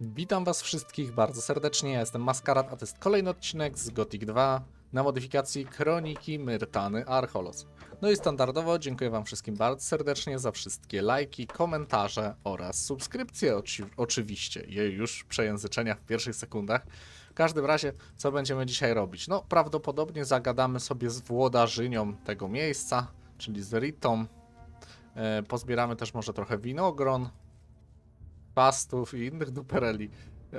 Witam was wszystkich bardzo serdecznie, ja jestem Maskarad, a to jest kolejny odcinek z Gothic 2 na modyfikacji Kroniki Myrtany Archolos. No i standardowo dziękuję wam wszystkim bardzo serdecznie za wszystkie lajki, komentarze oraz subskrypcje oci- oczywiście. Jej już przejęzyczenia w pierwszych sekundach. W każdym razie, co będziemy dzisiaj robić? No, prawdopodobnie zagadamy sobie z włodarzynią tego miejsca, czyli z Ritą. E, pozbieramy też może trochę winogron, pastów i innych dupereli.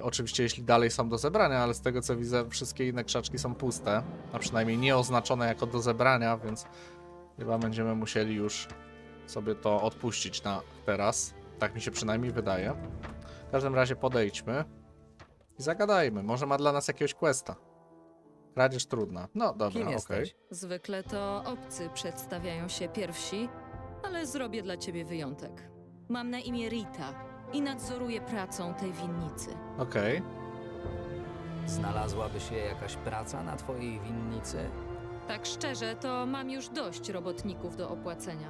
Oczywiście, jeśli dalej są do zebrania, ale z tego co widzę, wszystkie inne krzaczki są puste, a przynajmniej nie oznaczone jako do zebrania, więc chyba będziemy musieli już sobie to odpuścić na teraz. Tak mi się przynajmniej wydaje. W każdym razie podejdźmy i zagadajmy. Może ma dla nas jakiegoś questa. Kradzież trudna. No dobra, Kim okej. jesteś? Zwykle to obcy przedstawiają się pierwsi, ale zrobię dla ciebie wyjątek. Mam na imię Rita i nadzoruję pracą tej winnicy. Okej. Znalazłaby się jakaś praca na twojej winnicy? Tak szczerze, to mam już dość robotników do opłacenia.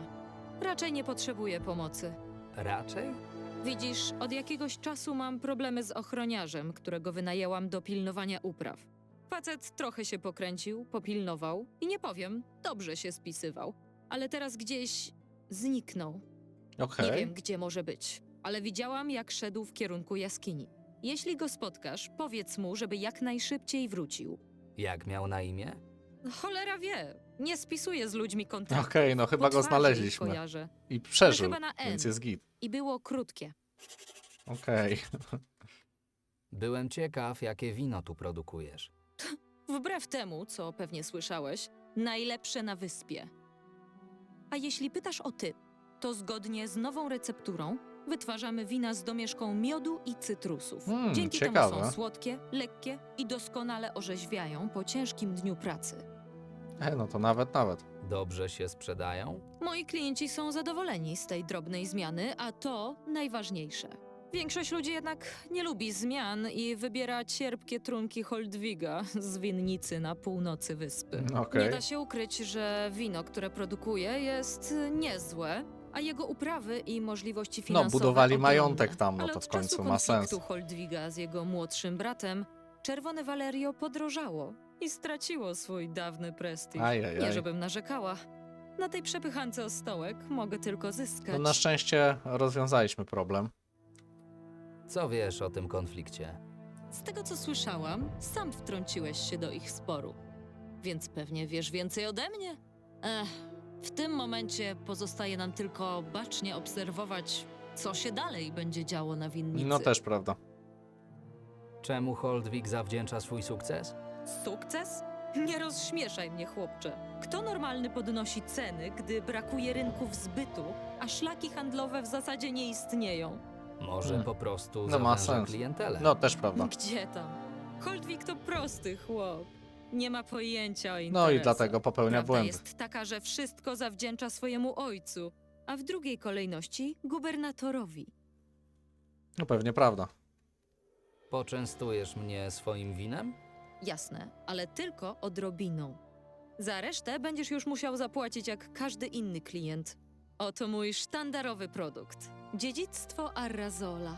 Raczej nie potrzebuję pomocy. Raczej? Widzisz, od jakiegoś czasu mam problemy z ochroniarzem, którego wynajęłam do pilnowania upraw. Facet trochę się pokręcił, popilnował i nie powiem, dobrze się spisywał, ale teraz gdzieś zniknął. Okej. Nie wiem, gdzie może być, ale widziałam, jak szedł w kierunku jaskini. Jeśli go spotkasz, powiedz mu, żeby jak najszybciej wrócił. Jak miał na imię? Cholera wie, nie spisuję z ludźmi kontaktu. Okej, no chyba go twarzy ich znaleźliśmy. Kojarzę. I przeżył, chyba na N. więc jest git. I było krótkie. Okej. Byłem ciekaw, jakie wino tu produkujesz. Wbrew temu, co pewnie słyszałeś, najlepsze na wyspie. A jeśli pytasz o typ, to zgodnie z nową recepturą wytwarzamy wina z domieszką miodu i cytrusów. Mm, Dzięki ciekawe. temu są słodkie, lekkie i doskonale orzeźwiają po ciężkim dniu pracy. E, no to nawet, nawet. Dobrze się sprzedają? Moi klienci są zadowoleni z tej drobnej zmiany, a to najważniejsze. Większość ludzi jednak nie lubi zmian i wybiera cierpkie trunki Holdwiga z winnicy na północy wyspy. Okej. Nie da się ukryć, że wino, które produkuje, jest niezłe, a jego uprawy i możliwości finansowe No, budowali ogromne. majątek tam, no Ale to od w końcu czasu ma sens. konfliktu Holdwiga z jego młodszym bratem, Czerwone Valerio podrożało i straciło swój dawny prestiż. Ajajaj. Nie żebym narzekała. Na tej przepychance o stołek mogę tylko zyskać. No na szczęście rozwiązaliśmy problem. Co wiesz o tym konflikcie? Z tego co słyszałam, sam wtrąciłeś się do ich sporu. Więc pewnie wiesz więcej ode mnie? Ech, w tym momencie pozostaje nam tylko bacznie obserwować, co się dalej będzie działo na winnicy. No też prawda. Czemu Holdwig zawdzięcza swój sukces? Sukces? Nie rozśmieszaj mnie, chłopcze. Kto normalny podnosi ceny, gdy brakuje rynków zbytu, a szlaki handlowe w zasadzie nie istnieją? Może Hmm. po prostu No ma zawęża sens. klientelę? No też prawda. Gdzie tam? Holdwig to prosty chłop. Nie ma pojęcia o No i interesach. dlatego popełnia Prawda błędy. jest taka, że wszystko zawdzięcza swojemu ojcu, a w drugiej kolejności gubernatorowi. No pewnie prawda. Poczęstujesz mnie swoim winem? Jasne, ale tylko odrobiną. Za resztę będziesz już musiał zapłacić jak każdy inny klient. Oto mój sztandarowy produkt. Dziedzictwo Arrazola.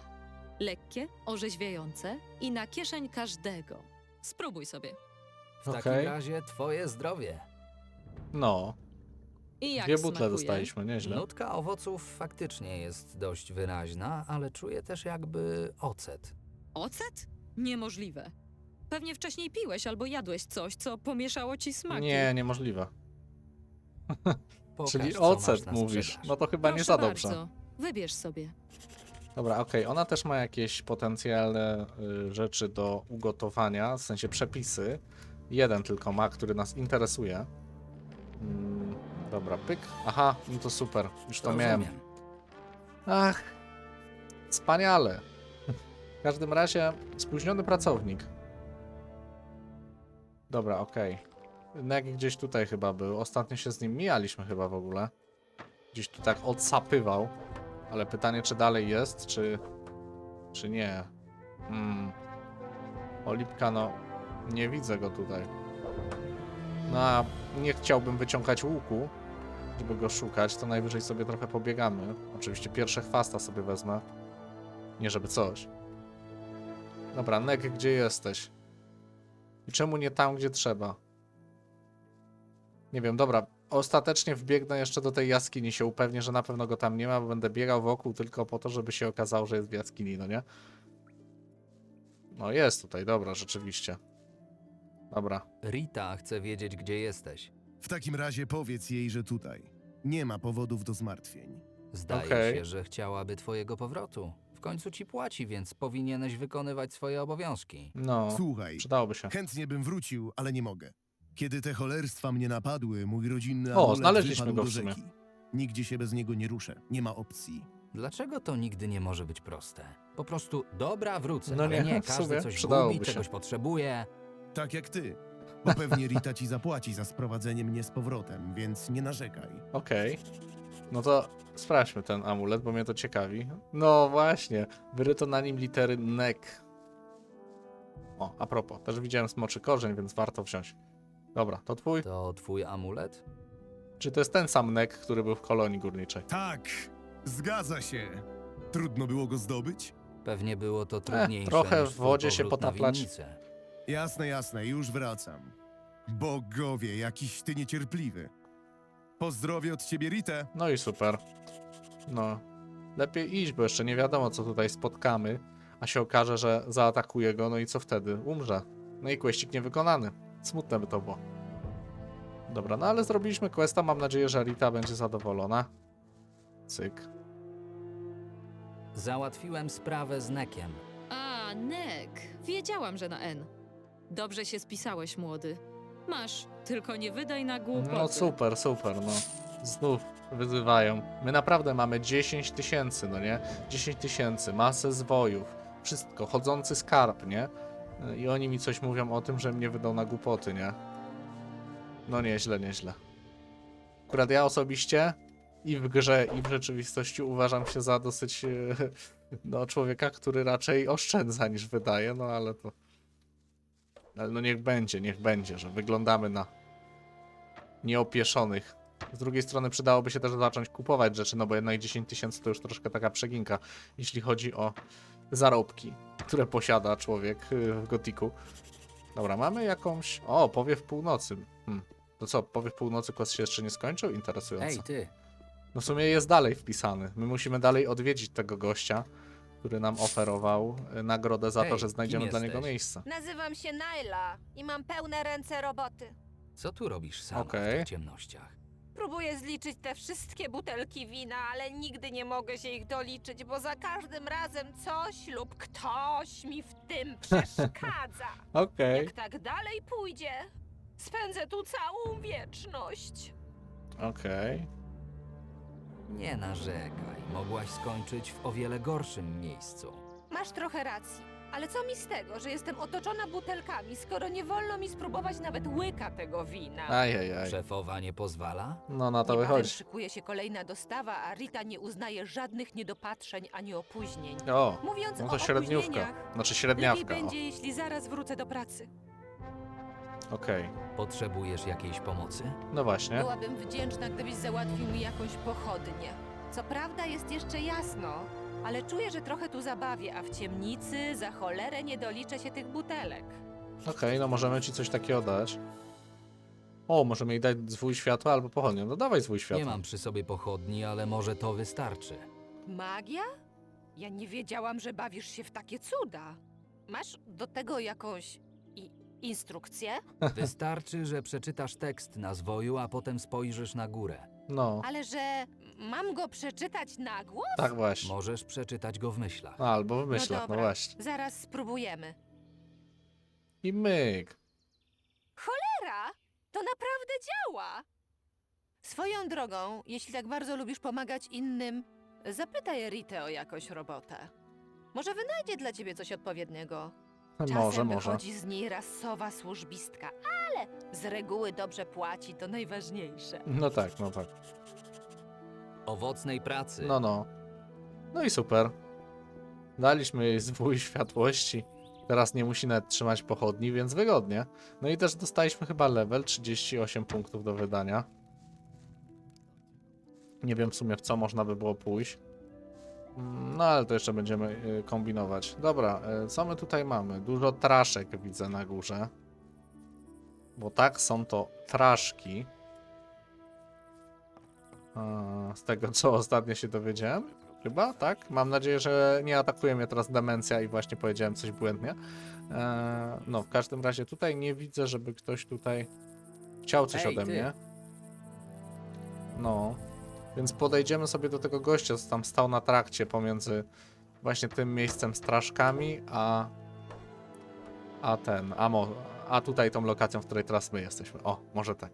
Lekkie, orzeźwiające i na kieszeń każdego. Spróbuj sobie. W Okej. takim razie twoje zdrowie. No, I jak dwie butle smakuje? dostaliśmy, nieźle. Nutka owoców faktycznie jest dość wyraźna, ale czuję też jakby ocet. Ocet? Niemożliwe. Pewnie wcześniej piłeś albo jadłeś coś, co pomieszało ci smaki. Nie, niemożliwe. Pokaż, Czyli co masz ocet na mówisz. sprzedaż. No to chyba nie Proszę za dobrze. Bardzo. Wybierz sobie. Dobra, okej, ona też ma jakieś potencjalne y, rzeczy do ugotowania, w sensie przepisy. Jeden tylko ma, który nas interesuje. Mm, dobra, pyk. Aha, no to super, już to miałem. Rozumiem. Ach, wspaniale. W każdym razie spóźniony pracownik. Dobra, okej. Nek gdzieś tutaj chyba był. Ostatnio się z nim mijaliśmy chyba w ogóle. Gdzieś tu tak odsapywał. Ale pytanie, czy dalej jest, czy... Czy nie. Hmm. Olipka, no... Nie widzę go tutaj. No, a nie chciałbym wyciągać łuku, żeby go szukać, to najwyżej sobie trochę pobiegamy. Oczywiście pierwsze chwasta sobie wezmę. Nie żeby coś. Dobra, Nek, gdzie jesteś? I czemu nie tam, gdzie trzeba? Nie wiem, dobra. Ostatecznie wbiegnę jeszcze do tej jaskini, się upewnię, że na pewno go tam nie ma, bo będę biegał wokół tylko po to, żeby się okazało, że jest w jaskini, no nie? No jest tutaj, dobra, rzeczywiście. Dobra. Rita chce wiedzieć, gdzie jesteś. W takim razie powiedz jej, że tutaj. Nie ma powodów do zmartwień. Zdaje Okej. się, że chciałaby twojego powrotu. W końcu ci płaci, więc powinieneś wykonywać swoje obowiązki. No, Słuchaj, przydałoby się. chętnie bym wrócił, ale nie mogę. Kiedy te cholerstwa mnie napadły, mój rodzinny O, amulet znaleźliśmy wypadł go do w sumie. rzeki. Nigdzie się bez niego nie ruszę. Nie ma opcji. Dlaczego to nigdy nie może być proste? Po prostu, dobra, wrócę, No ale nie, nie, w każdy sumie coś przydałoby gubi, się. czegoś potrzebuje. Tak jak ty. Bo pewnie Rita ci zapłaci za sprowadzenie mnie z powrotem, więc nie narzekaj. Okej. No to sprawdźmy ten amulet, bo mnie to ciekawi. No właśnie, wyryto na nim litery NEK. O, a propos, też widziałem smoczy korzeń, więc warto wziąć. Dobra, to twój? To twój amulet? Czy to jest ten sam NEK, który był w kolonii górniczej? Tak, zgadza się. Trudno było go zdobyć? Pewnie było to trudniejsze trochę niż w twój wodzie się powrót na potaplać. winnicę. Jasne, jasne, już wracam. Bogowie, jakiś ty niecierpliwy. Pozdrowie od ciebie, Ritę. No i super. No, lepiej iść, bo jeszcze nie wiadomo, co tutaj spotkamy, a się okaże, że zaatakuje go, no i co wtedy? Umrze. No i questik niewykonany. Smutne by to było. Dobra, no ale zrobiliśmy questa, mam nadzieję, że Rita będzie zadowolona. Cyk. Załatwiłem sprawę z Nekiem. A, Nek. Wiedziałam, że na N. Dobrze się spisałeś, młody. Masz, tylko nie wydaj na głupoty. No super, super, no. Znów wyzywają. My naprawdę mamy 10 tysięcy, no nie? 10 tysięcy, masę zwojów, wszystko, chodzący skarb, nie? I oni mi coś mówią o tym, że mnie wydą na głupoty, nie? No nieźle, nieźle. Akurat ja osobiście i w grze, i w rzeczywistości uważam się za dosyć, e, no, człowieka, który raczej oszczędza niż wydaje, no ale to... Ale no niech będzie, niech będzie, że wyglądamy na nieopieszonych. Z drugiej strony przydałoby się też zacząć kupować rzeczy, no bo jednak 10 tysięcy to już troszkę taka przeginka, jeśli chodzi o zarobki, które posiada człowiek y, w Gotiku. Dobra, mamy jakąś... O, powiew północy. Hmm. To co, powiew północy kos się jeszcze nie skończył? Interesujące. Ej, ty, No w sumie jest dalej wpisany. My musimy dalej odwiedzić tego gościa, który nam oferował y, nagrodę za to, Hej, że znajdziemy kim dla niego jesteś? miejsce. Nazywam się Naila i mam pełne ręce roboty. co tu robisz sama Okej. w tych ciemnościach? Próbuję zliczyć te wszystkie butelki wina, ale nigdy nie mogę się ich doliczyć, bo za każdym razem coś lub ktoś mi w tym przeszkadza. Okej, Jak tak dalej pójdzie, spędzę tu całą wieczność. okej. Nie narzekaj, mogłaś skończyć w o wiele gorszym miejscu. Masz trochę racji, ale co mi z tego, że jestem otoczona butelkami, skoro nie wolno mi spróbować nawet łyka tego wina? Ajajaj. Szefowa nie pozwala? No na to Niebawem wychodzi. szykuje się kolejna dostawa, a Rita nie uznaje żadnych niedopatrzeń ani opóźnień. O, Mówiąc no o to średniówka. opóźnieniach, Znaczy lepiej średniawka. będzie, jeśli zaraz wrócę do pracy. Okej, Potrzebujesz jakiejś pomocy? no właśnie. Byłabym wdzięczna, gdybyś załatwił mi jakąś pochodnię. Co prawda jest jeszcze jasno, ale czuję, że trochę tu zabawię, a w ciemnicy za cholerę nie doliczę się tych butelek. Okej, no możemy ci coś takiego dać. O, możemy jej dać zwój światła albo pochodnię. No dawaj zwój światła. Nie mam przy sobie pochodni, ale może to wystarczy. Magia? Ja nie wiedziałam, że bawisz się w takie cuda. Masz do tego jakąś i instrukcję? Wystarczy, że przeczytasz tekst na zwoju, a potem spojrzysz na górę. No, Ale że mam go przeczytać na głos? tak właśnie. Możesz przeczytać go w myślach. No, albo w myślach, no, dobra. właśnie. Zaraz spróbujemy. I myk. Era, to naprawdę działa! Swoją drogą, jeśli tak bardzo lubisz pomagać innym, zapytaj Ritę o jakąś robotę. Może wynajdzie dla ciebie coś odpowiedniego. Czasem Może, może. wychodzi z niej rasowa służbistka, ale z reguły dobrze płaci, to najważniejsze. No tak, no tak. Owocnej pracy. No, no. No i super. Daliśmy jej zwój światłości. Teraz nie musi nawet trzymać pochodni, więc wygodnie. No i też dostaliśmy chyba level 38 punktów do wydania. Nie wiem w sumie w co można by było pójść. No ale to jeszcze będziemy y, kombinować. Dobra, y, co my tutaj mamy? Dużo traszek widzę na górze. Bo tak, są to traszki. Z tego co ostatnio się dowiedziałem. Chyba, tak? Mam nadzieję, że nie atakuje mnie teraz demencja i właśnie powiedziałem coś błędnie. E, no, w każdym razie tutaj nie widzę, żeby ktoś tutaj chciał coś Ej, ode ty. mnie. No, więc podejdziemy sobie do tego gościa, co tam stał na trakcie pomiędzy właśnie tym miejscem straszkami, a a ten, a, mo, a tutaj tą lokacją, w której teraz my jesteśmy. O, może tak.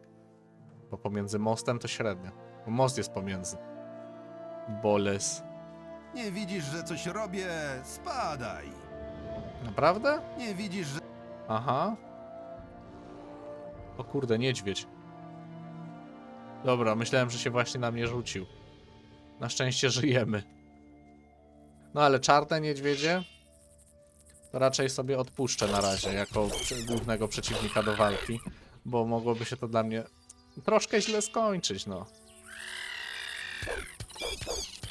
Bo pomiędzy mostem to średnio. Most jest pomiędzy. Boles. Nie widzisz, że coś robię? Spadaj! Naprawdę? Nie widzisz, że... Aha. O kurde, niedźwiedź. Dobra, myślałem, że się właśnie na mnie rzucił. Na szczęście żyjemy. No ale czarne niedźwiedzie to raczej sobie odpuszczę na razie jako głównego przeciwnika do walki, bo mogłoby się to dla mnie troszkę źle skończyć, no.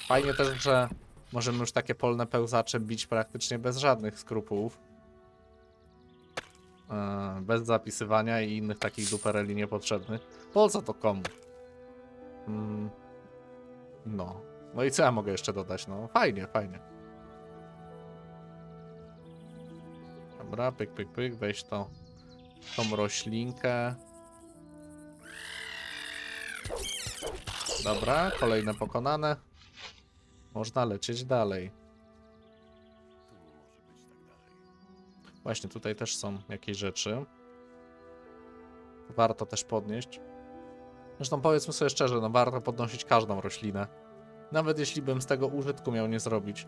Fajnie też, że możemy już takie polne pełzacze bić praktycznie bez żadnych skrupułów. E, bez zapisywania i innych takich dupereli niepotrzebnych. Po co to komu? Mm, no. No i co ja mogę jeszcze dodać? No fajnie, fajnie. Dobra, pyk, pyk, pyk, weź to, tą roślinkę. Dobra, kolejne pokonane. Można lecieć dalej. Właśnie tutaj też są jakieś rzeczy. Warto też podnieść. Zresztą powiedzmy sobie szczerze, no warto podnosić każdą roślinę. Nawet jeśli bym z tego użytku miał nie zrobić,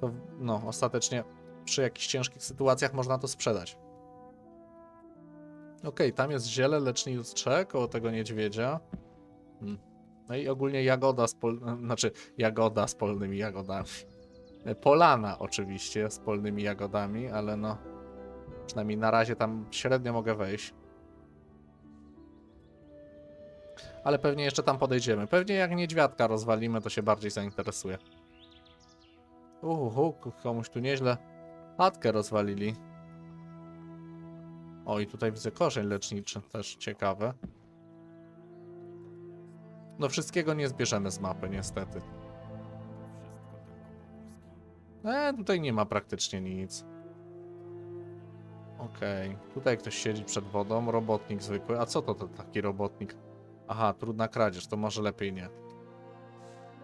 to no, ostatecznie przy jakichś ciężkich sytuacjach można to sprzedać. Okej, tam jest ziele lecznicze koło tego niedźwiedzia. Hmm. No i ogólnie jagoda z pol... znaczy jagoda z polnymi jagodami. Polana oczywiście z polnymi jagodami, ale no Przynajmniej na razie tam średnio mogę wejść. Ale pewnie jeszcze tam podejdziemy. Pewnie jak niedźwiadka rozwalimy, to się bardziej zainteresuje. Uhu, komuś tu nieźle chatkę rozwalili. O, i tutaj widzę korzeń leczniczy, też ciekawe. No wszystkiego nie zbierzemy z mapy, niestety. E, tutaj nie ma praktycznie nic. Okej, tutaj ktoś siedzi przed wodą, robotnik zwykły. A co to, to taki robotnik? Aha, trudna kradzież, to może lepiej nie.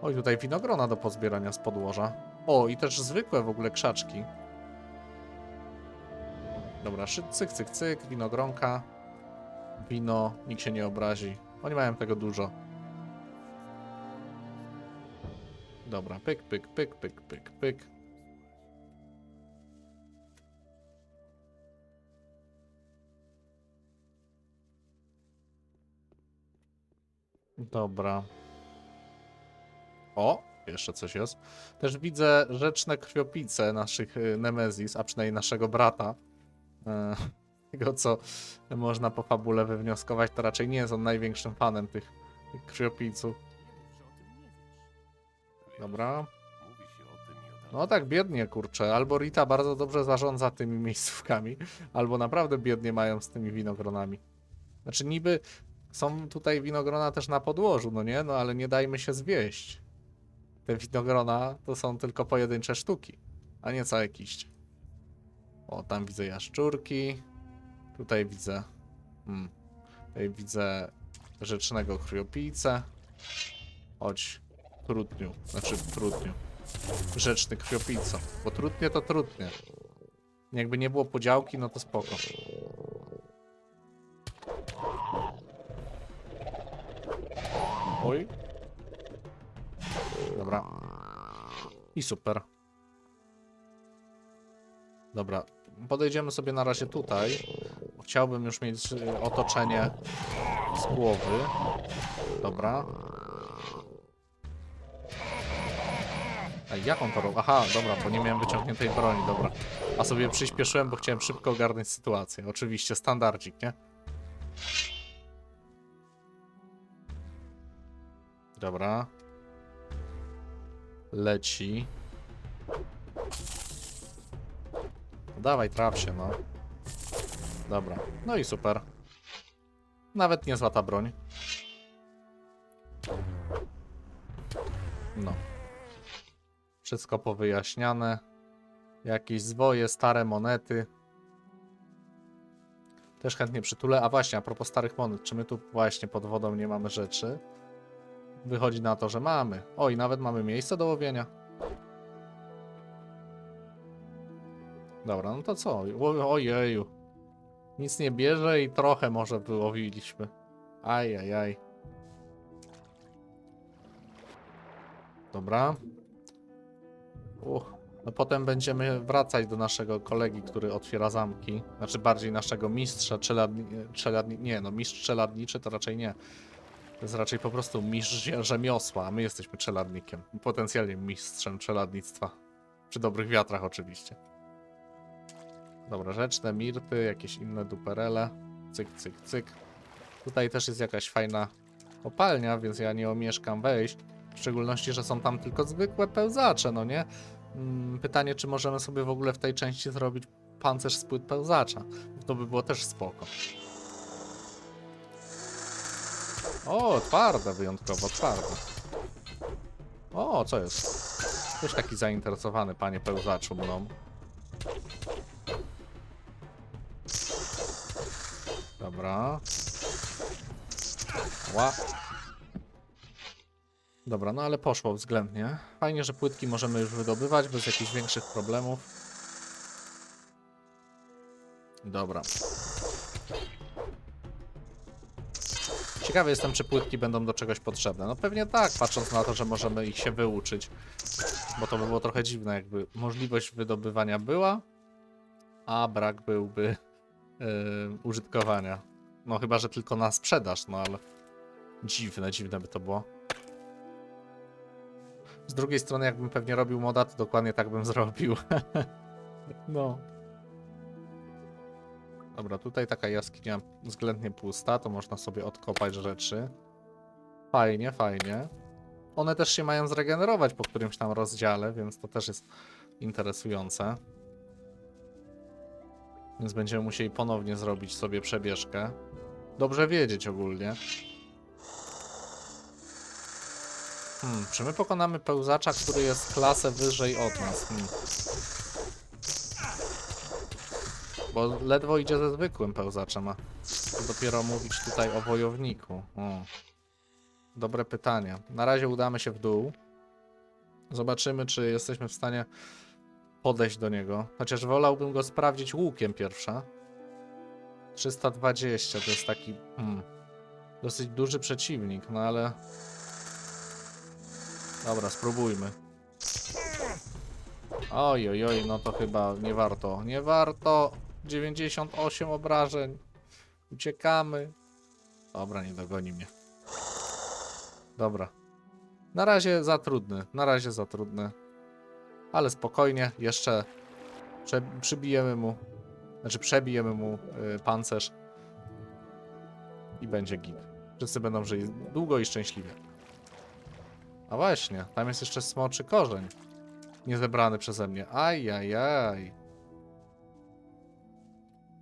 Oj, tutaj winogrona do pozbierania z podłoża. O, i też zwykłe w ogóle krzaczki. Dobra, cyk, cyk, cyk, winogronka. Wino, nikt się nie obrazi. Oni mają tego dużo. Dobra, pyk, pyk, pyk, pyk, pyk, pyk. Dobra. O, jeszcze coś jest. Też widzę rzeczne krwiopice naszych y, Nemezis, a przynajmniej naszego brata. E, Tego, co można po fabule wywnioskować, to raczej nie jest on największym fanem tych, tych krwiopiców. Dobra. No tak, biednie, kurczę. Albo Rita bardzo dobrze zarządza tymi miejscówkami, albo naprawdę biednie mają z tymi winogronami. Znaczy niby są tutaj winogrona też na podłożu, no nie? No ale nie dajmy się zwieść. Te winogrona to są tylko pojedyncze sztuki, a nie całe kiście. O, tam widzę jaszczurki. Tutaj widzę... Hmm, tutaj widzę rzecznego krwiopijcę. Chodź, trutniu. Znaczy, trutniu. Rzeczny krwiopijco. Bo trutnie to trutnie. Jakby nie było podziałki, no to spoko. Oj. Dobra. I super. Dobra. Podejdziemy sobie na razie tutaj. Chciałbym już mieć y, otoczenie z głowy. Dobra. A jak on to robi? Aha, dobra, bo nie miałem wyciągniętej broni, dobra. A sobie przyspieszyłem, bo chciałem szybko ogarnąć sytuację. Oczywiście, standardzik, nie? Dobra. Leci. No dawaj, traf się, no. Dobra. No i super. Nawet nie ta broń. No. Wszystko powyjaśniane. Jakieś zwoje, stare monety. Też chętnie przytulę. A właśnie, a propos starych monet, czy my tu właśnie pod wodą nie mamy rzeczy? Wychodzi na to, że mamy. Oj, nawet mamy miejsce do łowienia. Dobra, no to co? O- Ojeju. Nic nie bierze i trochę może wyłowiliśmy. Ajajaj. Dobra. Uch. No potem będziemy wracać do naszego kolegi, który otwiera zamki. Znaczy bardziej naszego mistrza czeladni... czeladni... Nie, no mistrz czeladniczy to raczej nie. To jest raczej po prostu mistrz rzemiosła, a my jesteśmy czeladnikiem. Potencjalnie mistrzem czeladnictwa. Przy dobrych wiatrach oczywiście. Dobra, rzeczne mirty, jakieś inne duperele. Cyk, cyk, cyk. Tutaj też jest jakaś fajna kopalnia, więc ja nie omieszkam wejść. W szczególności, że są tam tylko zwykłe pełzacze, no nie? Mm, Pytanie, czy możemy sobie w ogóle w tej części zrobić pancerz z płyt pełzacza. To by było też spoko. O, twarde wyjątkowo, twarde. O, co jest? Ktoś taki zainteresowany, panie pełzaczu, mną. Dobra. Ła. Dobra, no ale poszło względnie. Fajnie, że płytki możemy już wydobywać bez jakichś większych problemów. Dobra. Ciekawy jestem, czy płytki będą do czegoś potrzebne. No pewnie tak, patrząc na to, że możemy ich się wyuczyć. Bo to by było trochę dziwne, jakby możliwość wydobywania była, a brak byłby yy, użytkowania. No chyba, że tylko na sprzedaż, no ale dziwne, dziwne by to było. Z drugiej strony, jakbym pewnie robił moda, to dokładnie tak bym zrobił. no. Dobra, tutaj taka jaskinia względnie pusta, to można sobie odkopać rzeczy. Fajnie, fajnie. One też się mają zregenerować po którymś tam rozdziale, więc to też jest interesujące. Więc będziemy musieli ponownie zrobić sobie przebieżkę. Dobrze wiedzieć ogólnie. Hmm, czy my pokonamy pełzacza, który jest klasę wyżej od nas? Hmm. Bo ledwo idzie ze zwykłym pełzaczem, a dopiero mówić tutaj o wojowniku. O. Dobre pytanie. Na razie udamy się w dół. Zobaczymy, czy jesteśmy w stanie podejść do niego. Chociaż wolałbym go sprawdzić łukiem pierwsza. 320 to jest taki hmm, dosyć duży przeciwnik, no ale... Dobra, spróbujmy. Oj, oj, oj, no to chyba nie warto. Nie warto. 98 obrażeń. Uciekamy. Dobra, nie dogoni mnie. Dobra. Na razie za trudny. Na razie za trudny. Ale spokojnie, jeszcze przybijemy mu. Znaczy przebijemy mu y, pancerz. I będzie git. Wszyscy będą żyli długo i szczęśliwie. A właśnie, tam jest jeszcze smoczy korzeń. Niezebrany przeze mnie. Ajajaj.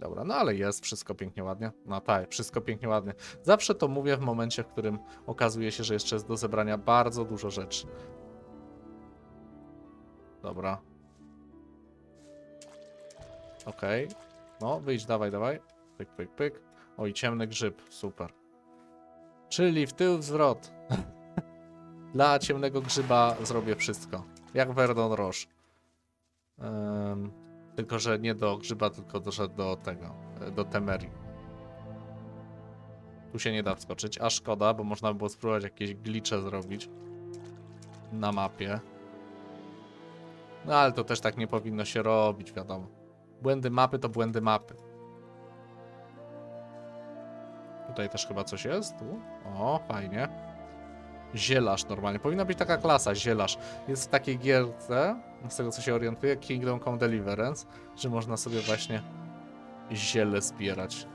Dobra, no ale jest wszystko pięknie ładnie. No tak, wszystko pięknie ładnie. Zawsze to mówię w momencie, w którym okazuje się, że jeszcze jest do zebrania bardzo dużo rzeczy. Dobra. Okej. No, wyjdź, dawaj, dawaj. Pyk, pyk, pyk. Oj, ciemny grzyb, super. Czyli w tył zwrot. Dla ciemnego grzyba zrobię wszystko. Jak Verdon Roche. Em, tylko, że nie do grzyba, tylko do, że do tego, e, do Temerii. Tu się nie da wskoczyć, a szkoda, bo można by było spróbować jakieś glicze zrobić na mapie. No ale to też tak nie powinno się robić, wiadomo. Błędy mapy to błędy mapy. Tutaj też chyba coś jest. Tu. O, fajnie. Zielarz normalnie. Powinna być taka klasa, zielarz. Jest w takiej gierce, z tego co się orientuję, Kingdom Come Deliverance, że można sobie właśnie ziele zbierać.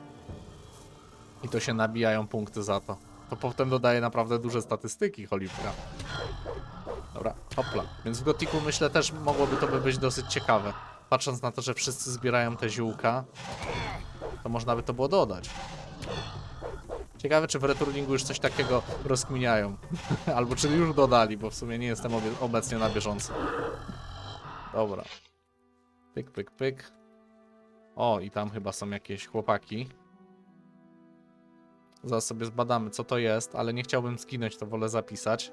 I to się nabijają punkty za to. To potem dodaje naprawdę duże statystyki, cholipka. Dobra, hopla. Więc w Gotiku myślę też mogłoby to by być dosyć ciekawe. patrząc na to, że wszyscy zbierają te ziółka, to można by to było dodać. Ciekawe, czy w returningu już coś takiego rozkminiają. Albo czy już dodali, bo w sumie nie jestem obecnie na bieżąco. Dobra. Pyk, pyk, pyk. O, i tam chyba są jakieś chłopaki. Zaraz sobie zbadamy, co to jest, ale nie chciałbym skinąć, to wolę zapisać.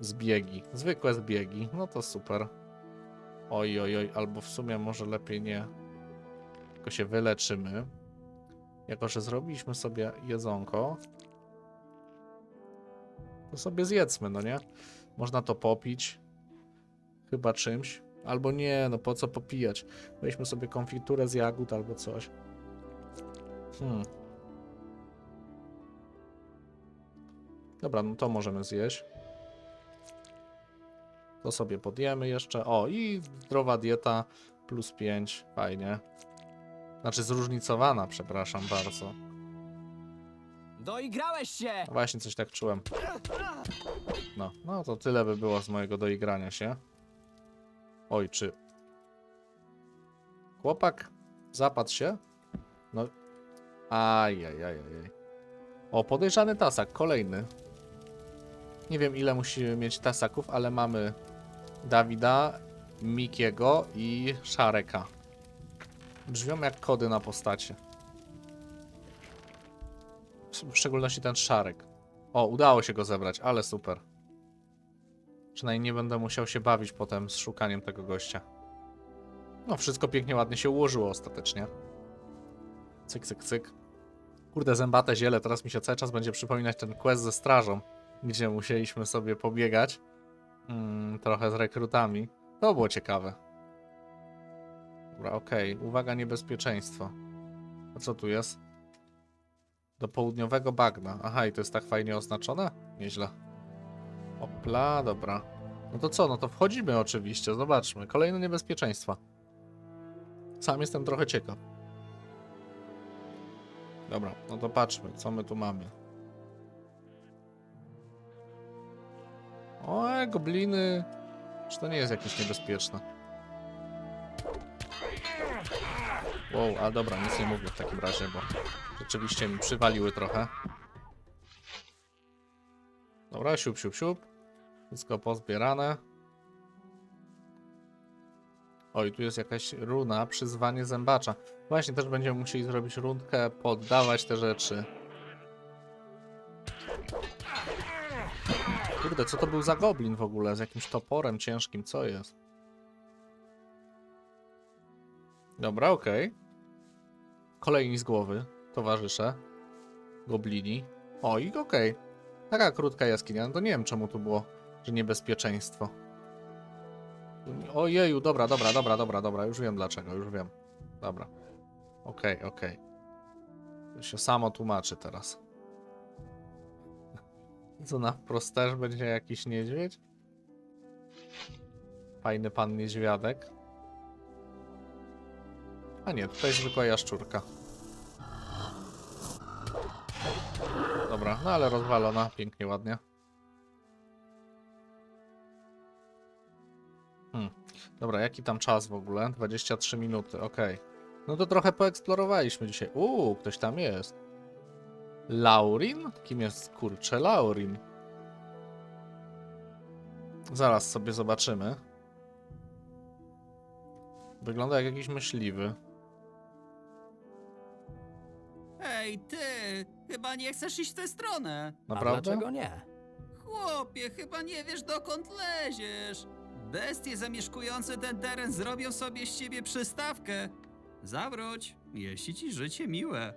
Zbiegi. Zwykłe zbiegi. No to super. Oj, oj, oj, albo w sumie może lepiej nie. Tylko się wyleczymy. Jako, że zrobiliśmy sobie jedzonko, to sobie zjedzmy, no nie? Można to popić. Chyba czymś. Albo nie, no po co popijać? Weźmy sobie konfiturę z jagód albo coś. Hmm. Dobra, no to możemy zjeść. To sobie podjemy jeszcze. O, i zdrowa dieta plus 5. Fajnie. Znaczy zróżnicowana, przepraszam bardzo. Doigrałeś się! Właśnie coś tak czułem. No, no to tyle by było z mojego doigrania się. Oj, czy... Chłopak zapadł się? No... Ajajajajaj. O, podejrzany tasak, kolejny. Nie wiem ile musimy mieć tasaków, ale mamy Dawida, Mikiego i Szareka. Brzmią jak kody na postacie. W szczególności ten Szarek. O, udało się go zebrać, ale super. Przynajmniej nie będę musiał się bawić potem z szukaniem tego gościa. No, wszystko pięknie, ładnie się ułożyło ostatecznie. Cyk, cyk, cyk. Kurde, zębate ziele, teraz mi się cały czas będzie przypominać ten quest ze strażą, gdzie musieliśmy sobie pobiegać. Mm, trochę z rekrutami. To było ciekawe. Dobra, okej. Uwaga, niebezpieczeństwo. A co tu jest? Do południowego bagna. Aha, i to jest tak fajnie oznaczone? Nieźle. Opla, dobra. No to co, no to wchodzimy oczywiście, zobaczmy. Kolejne niebezpieczeństwa. Sam jestem trochę ciekaw. Dobra, no to patrzmy, co my tu mamy. O, gobliny. Czy to nie jest jakieś niebezpieczne? Wow, a dobra, nic nie mówię w takim razie, bo rzeczywiście mi przywaliły trochę. Dobra, siup, siup, siup. Wszystko pozbierane. Oj, tu jest jakaś runa, przyzwanie zębacza. Właśnie, też będziemy musieli zrobić rundkę, poddawać te rzeczy. Kurde, co to był za goblin w ogóle? Z jakimś toporem ciężkim, co jest? Dobra, okej. Kolejni z głowy, towarzysze. Goblini. O, i okej. Taka krótka jaskinia, no to nie wiem czemu tu było, niebezpieczeństwo. Ojeju, dobra, dobra, dobra, dobra, dobra, już wiem dlaczego, już wiem. Dobra. Okej, okej. To się samo tłumaczy teraz. Co na wprost też będzie jakiś niedźwiedź? Fajny pan niedźwiadek. A nie, tutaj zwykła jaszczurka. Dobra, no ale rozwalona, pięknie, ładnie. Dobra, jaki tam czas w ogóle? 23 minuty, okej. No to trochę poeksplorowaliśmy dzisiaj. Uuu, ktoś tam jest. Laurin? Kim jest kurczę Laurin? Zaraz sobie zobaczymy. Wygląda jak jakiś myśliwy. Ej, ty! Chyba nie chcesz iść w tę stronę. A Naprawdę? dlaczego nie? Chłopie, chyba nie wiesz dokąd leziesz. Bestie zamieszkujące ten teren zrobią sobie z ciebie przystawkę. Zawróć, jeśli ci życie miłe.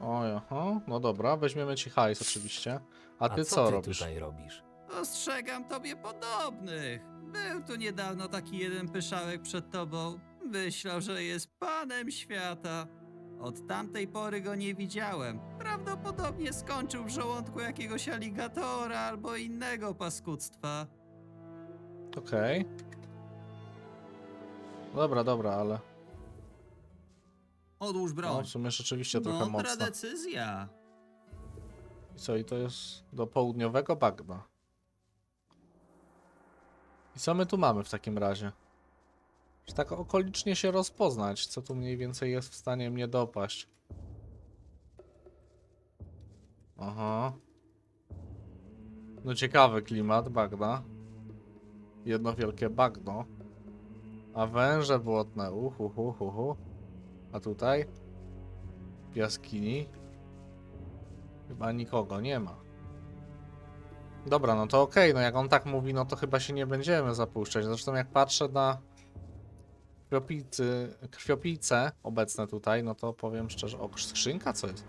Oj, aha. No dobra, weźmiemy ci hajs oczywiście. A ty A co, co, ty robisz? tutaj robisz? Ostrzegam tobie podobnych. Był tu niedawno taki jeden pyszałek przed tobą. Myślał, że jest panem świata. Od tamtej pory go nie widziałem. Prawdopodobnie skończył w żołądku jakiegoś aligatora albo innego paskudztwa. Okej. Dobra, dobra, ale. Odłóż No, broń. w sumie rzeczywiście trochę Mądra mocno. decyzja. I co, i to jest do południowego bagna. I co my tu mamy w takim razie? Czy tak okolicznie się rozpoznać, co tu mniej więcej jest w stanie mnie dopaść? Aha. No ciekawy klimat, bagna. Jedno wielkie bagno. A węże błotne, uhu, hu, hu, hu. A tutaj? W jaskini? Chyba nikogo nie ma. Dobra, no to okej, no jak on tak mówi, no to chyba się nie będziemy zapuszczać. Zresztą jak patrzę na krwiopijcy, krwiopijce obecne tutaj, no to powiem szczerze, o, skrzynka co jest?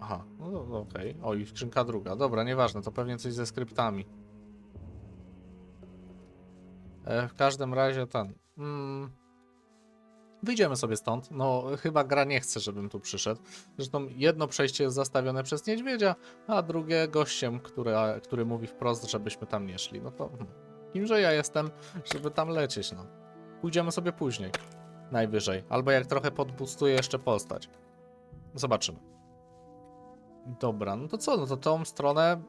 Aha, no okej. O, i skrzynka druga. Dobra, nieważne, to pewnie coś ze skryptami. E, w każdym razie ten. Mm, wyjdziemy sobie stąd. No, chyba gra nie chce, żebym tu przyszedł. Zresztą jedno przejście jest zastawione przez niedźwiedzia, a drugie gościem, który, który mówi wprost, żebyśmy tam nie szli. No to hmm, kimże ja jestem, żeby tam lecieć, no. Pójdziemy sobie później. Najwyżej. Albo jak trochę podbustuję jeszcze postać. Zobaczymy. Dobra, no to co? No to tą stronę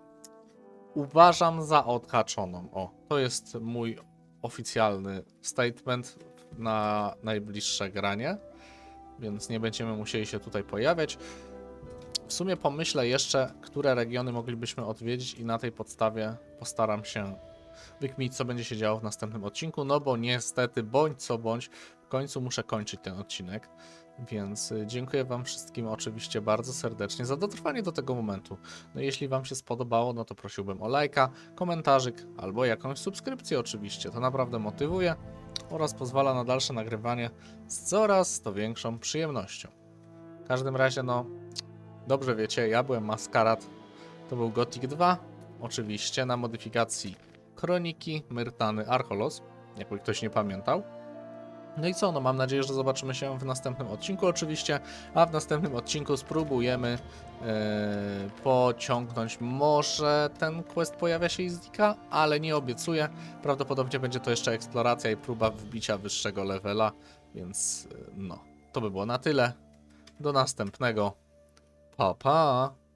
uważam za odhaczoną. O, to jest mój oficjalny statement na najbliższe granie, więc nie będziemy musieli się tutaj pojawiać. W sumie pomyślę jeszcze, które regiony moglibyśmy odwiedzić i na tej podstawie postaram się wykminić, co będzie się działo w następnym odcinku, no bo niestety, bądź co bądź, końcu muszę kończyć ten odcinek. Więc y, dziękuję Wam wszystkim oczywiście bardzo serdecznie za dotrwanie do tego momentu. No jeśli Wam się spodobało, no to prosiłbym o lajka, komentarzyk albo jakąś subskrypcję oczywiście. To naprawdę motywuje oraz pozwala na dalsze nagrywanie z coraz to większą przyjemnością. W każdym razie, no, dobrze wiecie, ja byłem Maskarat, to był Gothic 2, oczywiście na modyfikacji Kroniki Myrtany Archolos, jakby ktoś nie pamiętał. No i co, no mam nadzieję, że zobaczymy się w następnym odcinku oczywiście, a w następnym odcinku spróbujemy e, pociągnąć, może ten quest pojawia się i znika, ale nie obiecuję, prawdopodobnie będzie to jeszcze eksploracja i próba wbicia wyższego levela, więc e, no, to by było na tyle, do następnego, pa pa!